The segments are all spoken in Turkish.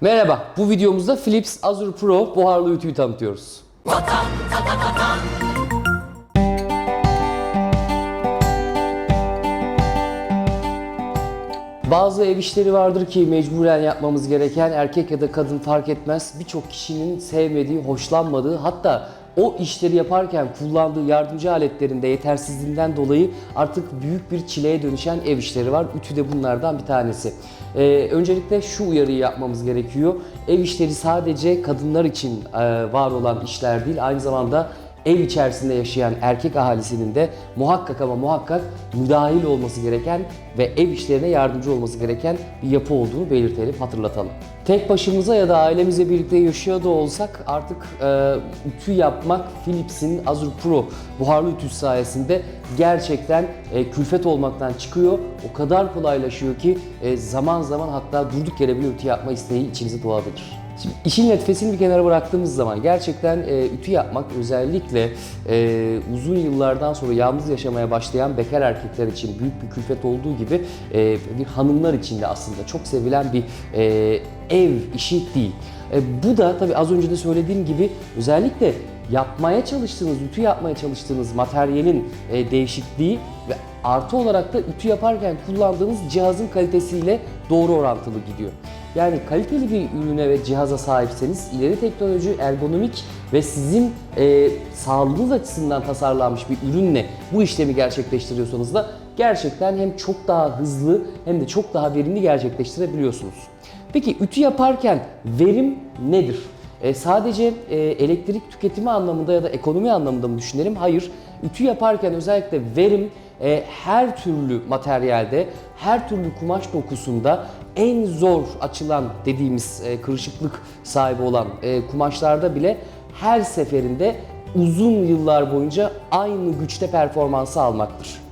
Merhaba, bu videomuzda Philips Azure Pro buharlı ütüyü tanıtıyoruz. Bazı ev işleri vardır ki mecburen yapmamız gereken erkek ya da kadın fark etmez birçok kişinin sevmediği, hoşlanmadığı hatta o işleri yaparken kullandığı yardımcı aletlerinde yetersizliğinden dolayı artık büyük bir çileye dönüşen ev işleri var. Ütü de bunlardan bir tanesi. Ee, öncelikle şu uyarıyı yapmamız gerekiyor. Ev işleri sadece kadınlar için e, var olan işler değil, aynı zamanda ev içerisinde yaşayan erkek ahalisinin de muhakkak ama muhakkak müdahil olması gereken ve ev işlerine yardımcı olması gereken bir yapı olduğunu belirtelim, hatırlatalım. Tek başımıza ya da ailemizle birlikte yaşıyor da olsak artık e, ütü yapmak Philips'in Azure Pro buharlı ütüsü sayesinde gerçekten e, külfet olmaktan çıkıyor. O kadar kolaylaşıyor ki e, zaman zaman hatta durduk yere bile ütü yapma isteği içinize doğabilir. Şimdi işin netifesini bir kenara bıraktığımız zaman gerçekten e, ütü yapmak özellikle e, uzun yıllardan sonra yalnız yaşamaya başlayan bekar erkekler için büyük bir külfet olduğu gibi e, bir hanımlar için de aslında çok sevilen bir e, ev işi değil. E, bu da tabii az önce de söylediğim gibi özellikle yapmaya çalıştığınız, ütü yapmaya çalıştığınız materyalin e, değişikliği ve artı olarak da ütü yaparken kullandığınız cihazın kalitesiyle doğru orantılı gidiyor. Yani kaliteli bir ürüne ve cihaza sahipseniz ileri teknoloji, ergonomik ve sizin e, sağlığınız açısından tasarlanmış bir ürünle bu işlemi gerçekleştiriyorsanız da gerçekten hem çok daha hızlı hem de çok daha verimli gerçekleştirebiliyorsunuz. Peki ütü yaparken verim nedir? E, sadece e, elektrik tüketimi anlamında ya da ekonomi anlamında mı düşünelim? Hayır. Ütü yaparken özellikle verim e, her türlü materyalde, her türlü kumaş dokusunda en zor açılan dediğimiz e, kırışıklık sahibi olan e, kumaşlarda bile her seferinde uzun yıllar boyunca aynı güçte performansı almaktır.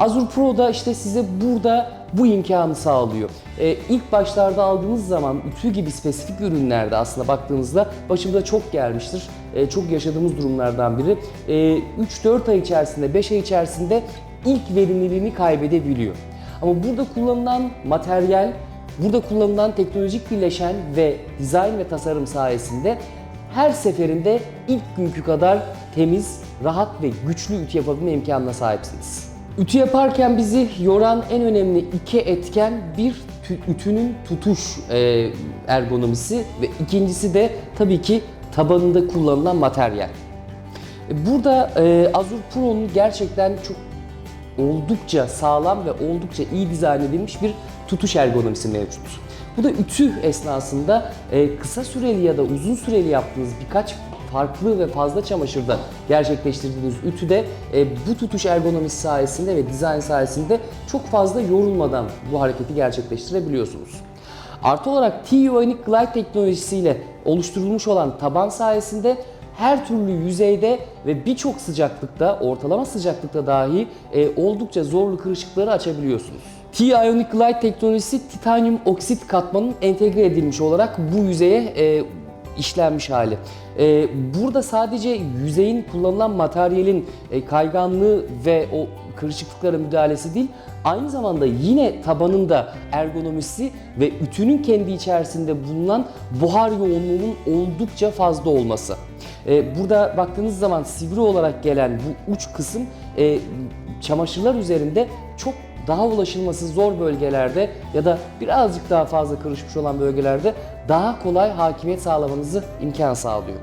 Azure Pro da işte size burada bu imkanı sağlıyor. Ee, ilk başlarda aldığınız zaman ütü gibi spesifik ürünlerde aslında baktığınızda başımıza çok gelmiştir. Ee, çok yaşadığımız durumlardan biri. Ee, 3-4 ay içerisinde, 5 ay içerisinde ilk verimliliğini kaybedebiliyor. Ama burada kullanılan materyal, burada kullanılan teknolojik birleşen ve dizayn ve tasarım sayesinde her seferinde ilk günkü kadar temiz, rahat ve güçlü ütü yapabilme imkanına sahipsiniz. Ütü yaparken bizi yoran en önemli iki etken bir tü- ütünün tutuş e, ergonomisi ve ikincisi de tabii ki tabanında kullanılan materyal. E, Burada e, Azure Pro'nun gerçekten çok oldukça sağlam ve oldukça iyi dizayn edilmiş bir tutuş ergonomisi mevcut. Bu da ütü esnasında kısa süreli ya da uzun süreli yaptığınız birkaç farklı ve fazla çamaşırda gerçekleştirdiğiniz ütüde e, bu tutuş ergonomisi sayesinde ve dizayn sayesinde çok fazla yorulmadan bu hareketi gerçekleştirebiliyorsunuz. Artı olarak T-Ionic Glide teknolojisiyle oluşturulmuş olan taban sayesinde her türlü yüzeyde ve birçok sıcaklıkta, ortalama sıcaklıkta dahi e, oldukça zorlu kırışıkları açabiliyorsunuz. T-Ionic Glide teknolojisi titanyum oksit katmanın entegre edilmiş olarak bu yüzeye e, işlenmiş hali. E, burada sadece yüzeyin kullanılan materyalin e, kayganlığı ve o kırışıklıklara müdahalesi değil, aynı zamanda yine tabanın da ergonomisi ve ütünün kendi içerisinde bulunan buhar yoğunluğunun oldukça fazla olması. E, burada baktığınız zaman sivri olarak gelen bu uç kısım e, çamaşırlar üzerinde çok daha ulaşılması zor bölgelerde ya da birazcık daha fazla kırışmış olan bölgelerde daha kolay hakimiyet sağlamanızı imkan sağlıyor.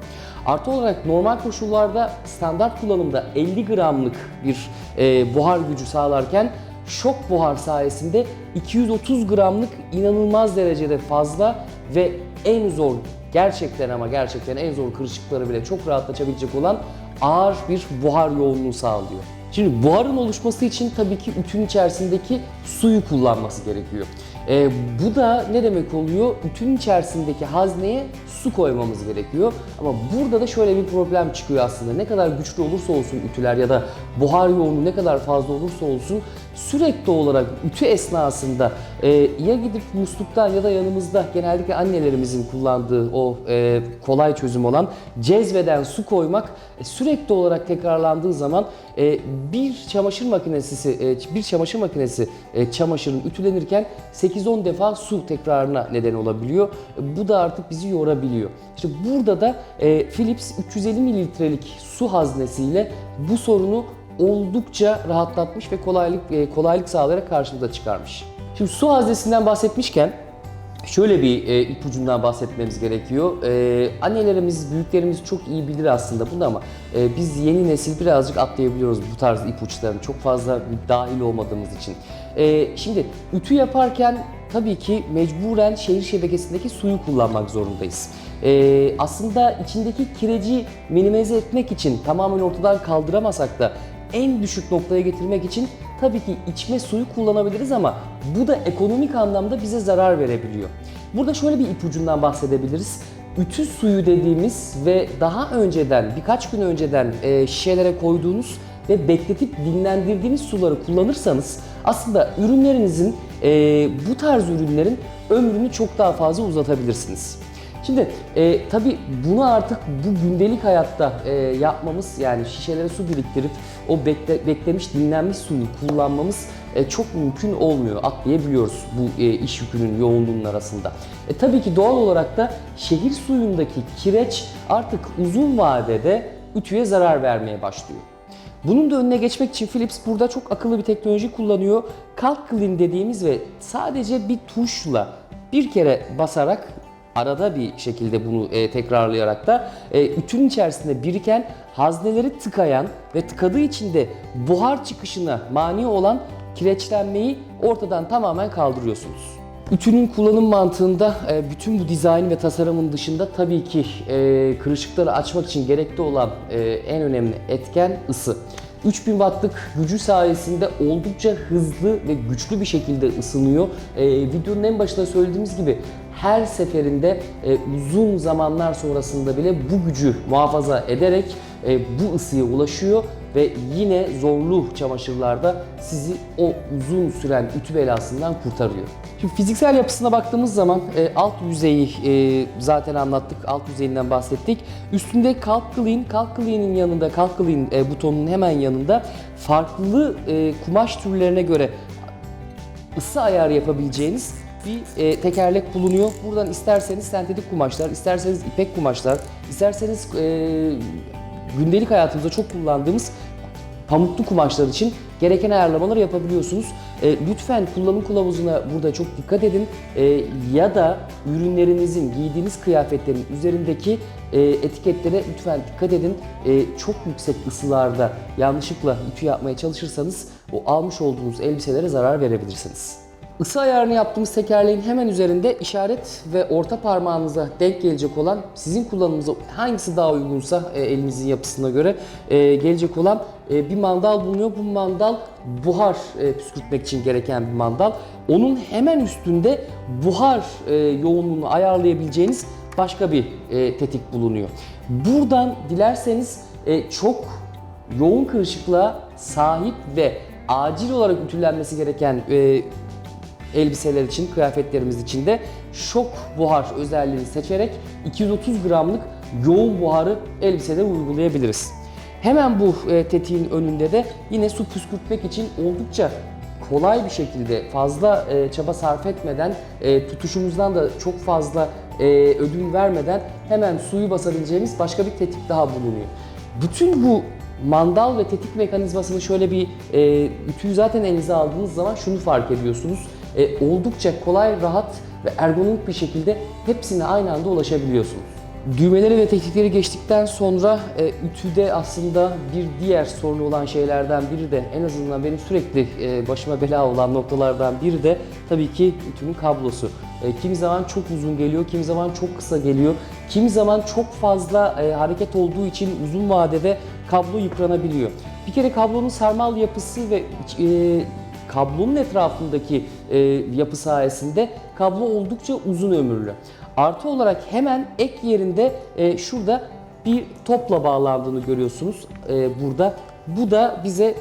Artı olarak normal koşullarda standart kullanımda 50 gramlık bir e, buhar gücü sağlarken şok buhar sayesinde 230 gramlık inanılmaz derecede fazla ve en zor gerçekten ama gerçekten en zor kırışıkları bile çok rahat açabilecek olan ağır bir buhar yoğunluğu sağlıyor. Şimdi buharın oluşması için tabii ki ütünün içerisindeki suyu kullanması gerekiyor. Ee, bu da ne demek oluyor? Ütünün içerisindeki hazneye su koymamız gerekiyor. Ama burada da şöyle bir problem çıkıyor aslında. Ne kadar güçlü olursa olsun ütüler ya da buhar yoğunluğu ne kadar fazla olursa olsun sürekli olarak ütü esnasında e, ya gidip musluktan ya da yanımızda genellikle annelerimizin kullandığı o e, kolay çözüm olan cezveden su koymak e, sürekli olarak tekrarlandığı zaman e, bir çamaşır makinesi e, bir çamaşır makinesi e, çamaşırın ütülenirken 8-10 defa su tekrarına neden olabiliyor. E, Bu da artık bizi yorabiliyor. İşte burada da e, Philips 350 mililitrelik su haznesiyle bu sorunu oldukça rahatlatmış ve kolaylık e, kolaylık sağlayarak karşımıza çıkarmış. Şimdi su haznesinden bahsetmişken şöyle bir e, ipucundan bahsetmemiz gerekiyor. E, annelerimiz, büyüklerimiz çok iyi bilir aslında bunu ama e, biz yeni nesil birazcık atlayabiliyoruz bu tarz ipuçlarını çok fazla dahil olmadığımız için. E, şimdi ütü yaparken tabii ki mecburen şehir şebekesindeki suyu kullanmak zorundayız. Ee, aslında içindeki kireci minimize etmek için tamamen ortadan kaldıramasak da en düşük noktaya getirmek için tabii ki içme suyu kullanabiliriz ama bu da ekonomik anlamda bize zarar verebiliyor. Burada şöyle bir ipucundan bahsedebiliriz. Ütü suyu dediğimiz ve daha önceden birkaç gün önceden e, şişelere koyduğunuz ve bekletip dinlendirdiğiniz suları kullanırsanız aslında ürünlerinizin e, bu tarz ürünlerin ömrünü çok daha fazla uzatabilirsiniz. Şimdi e, tabii bunu artık bu gündelik hayatta e, yapmamız yani şişelere su biriktirip o bekle, beklemiş dinlenmiş suyu kullanmamız e, çok mümkün olmuyor. Atlayabiliyoruz bu e, iş yükünün yoğunluğunun arasında. E, tabii ki doğal olarak da şehir suyundaki kireç artık uzun vadede ütüye zarar vermeye başlıyor. Bunun da önüne geçmek için Philips burada çok akıllı bir teknoloji kullanıyor. Kalk Clean dediğimiz ve sadece bir tuşla bir kere basarak arada bir şekilde bunu e, tekrarlayarak da e, ütünün içerisinde biriken hazneleri tıkayan ve tıkadığı için de buhar çıkışına mani olan kireçlenmeyi ortadan tamamen kaldırıyorsunuz. Ütünün kullanım mantığında e, bütün bu dizayn ve tasarımın dışında tabii ki e, kırışıkları açmak için gerekli olan e, en önemli etken ısı. 3000 wattlık gücü sayesinde oldukça hızlı ve güçlü bir şekilde ısınıyor. E, videonun en başında söylediğimiz gibi her seferinde e, uzun zamanlar sonrasında bile bu gücü muhafaza ederek e, bu ısıya ulaşıyor ve yine zorlu çamaşırlarda sizi o uzun süren ütü belasından kurtarıyor. Şimdi fiziksel yapısına baktığımız zaman e, alt yüzeyi e, zaten anlattık, alt yüzeyinden bahsettik. Üstünde Calc Clean, Calc Clean'in yanında, Calc Clean e, butonunun hemen yanında farklı e, kumaş türlerine göre ısı ayarı yapabileceğiniz bir e, tekerlek bulunuyor. Buradan isterseniz sentetik kumaşlar, isterseniz ipek kumaşlar, isterseniz e, gündelik hayatımızda çok kullandığımız pamuklu kumaşlar için gereken ayarlamaları yapabiliyorsunuz. E, lütfen kullanım kılavuzuna burada çok dikkat edin E, ya da ürünlerinizin, giydiğiniz kıyafetlerin üzerindeki e, etiketlere lütfen dikkat edin. E, çok yüksek ısılarda yanlışlıkla ütü yapmaya çalışırsanız o almış olduğunuz elbiselere zarar verebilirsiniz. Isı ayarını yaptığımız tekerleğin hemen üzerinde işaret ve orta parmağınıza denk gelecek olan sizin kullanımınıza hangisi daha uygunsa e, elinizin yapısına göre e, gelecek olan e, bir mandal bulunuyor. Bu mandal buhar püskürtmek için gereken bir mandal. Onun hemen üstünde buhar yoğunluğunu ayarlayabileceğiniz başka bir tetik bulunuyor. Buradan dilerseniz çok yoğun kırışıklığa sahip ve acil olarak ütülenmesi gereken elbiseler için, kıyafetlerimiz için de şok buhar özelliğini seçerek 230 gramlık yoğun buharı elbiselere uygulayabiliriz. Hemen bu e, tetiğin önünde de yine su püskürtmek için oldukça kolay bir şekilde fazla e, çaba sarf etmeden e, tutuşumuzdan da çok fazla e, vermeden hemen suyu basabileceğimiz başka bir tetik daha bulunuyor. Bütün bu mandal ve tetik mekanizmasını şöyle bir e, ütüyü zaten elinize aldığınız zaman şunu fark ediyorsunuz. E, oldukça kolay, rahat ve ergonomik bir şekilde hepsine aynı anda ulaşabiliyorsunuz. Düğmeleri ve tetikleri geçtikten sonra e, ütüde aslında bir diğer sorunu olan şeylerden biri de en azından benim sürekli e, başıma bela olan noktalardan biri de tabii ki ütünün kablosu. E, kimi zaman çok uzun geliyor, kimi zaman çok kısa geliyor. Kimi zaman çok fazla e, hareket olduğu için uzun vadede kablo yıpranabiliyor. Bir kere kablonun sarmal yapısı ve e, kablonun etrafındaki e, yapı sayesinde kablo oldukça uzun ömürlü. Artı olarak hemen ek yerinde e, şurada bir topla bağlandığını görüyorsunuz e, burada. Bu da bize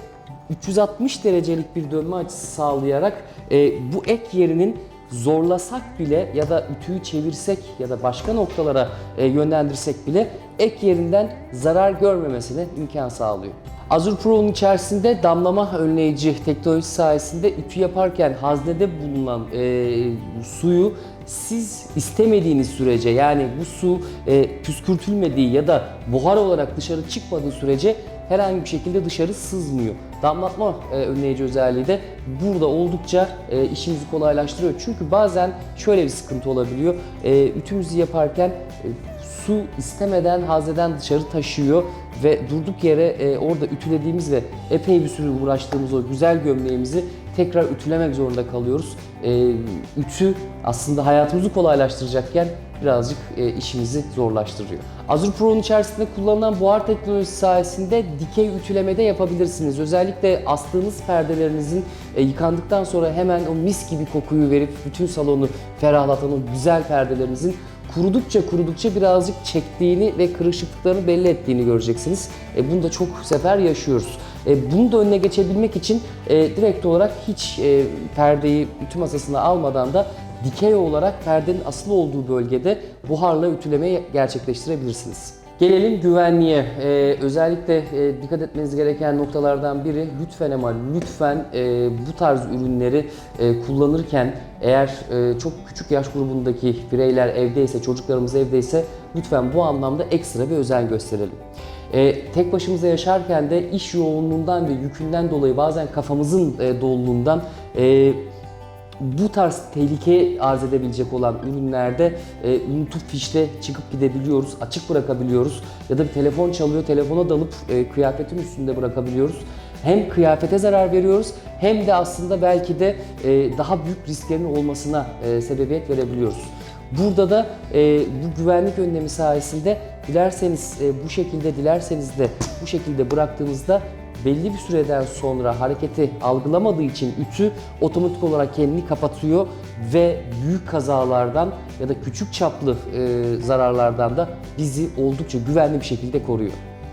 360 derecelik bir dönme açısı sağlayarak e, bu ek yerinin zorlasak bile ya da ütüyü çevirsek ya da başka noktalara e, yönlendirsek bile ek yerinden zarar görmemesine imkan sağlıyor. Azure Pro'nun içerisinde damlama önleyici teknolojisi sayesinde ütü yaparken haznede bulunan e, suyu siz istemediğiniz sürece yani bu su e, püskürtülmediği ya da buhar olarak dışarı çıkmadığı sürece herhangi bir şekilde dışarı sızmıyor. Damlatma e, önleyici özelliği de burada oldukça e, işimizi kolaylaştırıyor. Çünkü bazen şöyle bir sıkıntı olabiliyor. E, ütümüzü yaparken e, su istemeden hazneden dışarı taşıyor ve durduk yere e, orada ütülediğimiz ve epey bir süre uğraştığımız o güzel gömleğimizi tekrar ütülemek zorunda kalıyoruz. E, ütü aslında hayatımızı kolaylaştıracakken birazcık e, işimizi zorlaştırıyor. Azure Pro'nun içerisinde kullanılan buhar teknolojisi sayesinde dikey ütülemede yapabilirsiniz. Özellikle astığınız perdelerinizin e, yıkandıktan sonra hemen o mis gibi kokuyu verip bütün salonu ferahlatan o güzel perdelerinizin kurudukça kurudukça birazcık çektiğini ve kırışıklıklarını belli ettiğini göreceksiniz. E, bunu da çok sefer yaşıyoruz. E, bunu da önüne geçebilmek için e, direkt olarak hiç e, perdeyi ütü masasına almadan da dikey olarak perdenin asılı olduğu bölgede buharla ütülemeyi gerçekleştirebilirsiniz. Gelelim güvenliğe. Ee, özellikle e, dikkat etmeniz gereken noktalardan biri lütfen ama lütfen e, bu tarz ürünleri e, kullanırken eğer e, çok küçük yaş grubundaki bireyler evdeyse, çocuklarımız evdeyse lütfen bu anlamda ekstra bir özen gösterelim. E, tek başımıza yaşarken de iş yoğunluğundan ve yükünden dolayı bazen kafamızın e, doluluğundan e, bu tarz tehlike arz edebilecek olan ürünlerde e, unutup fişte çıkıp gidebiliyoruz, açık bırakabiliyoruz ya da bir telefon çalıyor, telefona dalıp e, kıyafetin üstünde bırakabiliyoruz. Hem kıyafete zarar veriyoruz hem de aslında belki de e, daha büyük risklerin olmasına e, sebebiyet verebiliyoruz. Burada da e, bu güvenlik önlemi sayesinde dilerseniz e, bu şekilde, dilerseniz de bu şekilde bıraktığınızda belli bir süreden sonra hareketi algılamadığı için ütü otomatik olarak kendini kapatıyor ve büyük kazalardan ya da küçük çaplı e, zararlardan da bizi oldukça güvenli bir şekilde koruyor.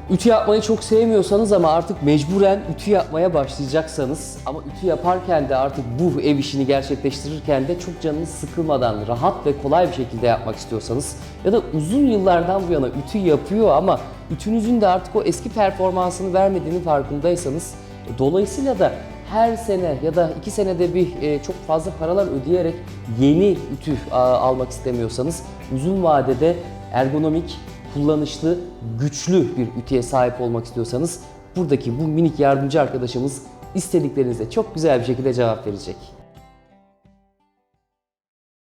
Ütü yapmayı çok sevmiyorsanız ama artık mecburen ütü yapmaya başlayacaksanız ama ütü yaparken de artık bu ev işini gerçekleştirirken de çok canınız sıkılmadan rahat ve kolay bir şekilde yapmak istiyorsanız ya da uzun yıllardan bu yana ütü yapıyor ama ütünüzün de artık o eski performansını vermediğinin farkındaysanız e, dolayısıyla da her sene ya da iki senede bir e, çok fazla paralar ödeyerek yeni ütü almak istemiyorsanız uzun vadede ergonomik kullanışlı, güçlü bir ütüye sahip olmak istiyorsanız buradaki bu minik yardımcı arkadaşımız istediklerinize çok güzel bir şekilde cevap verecek.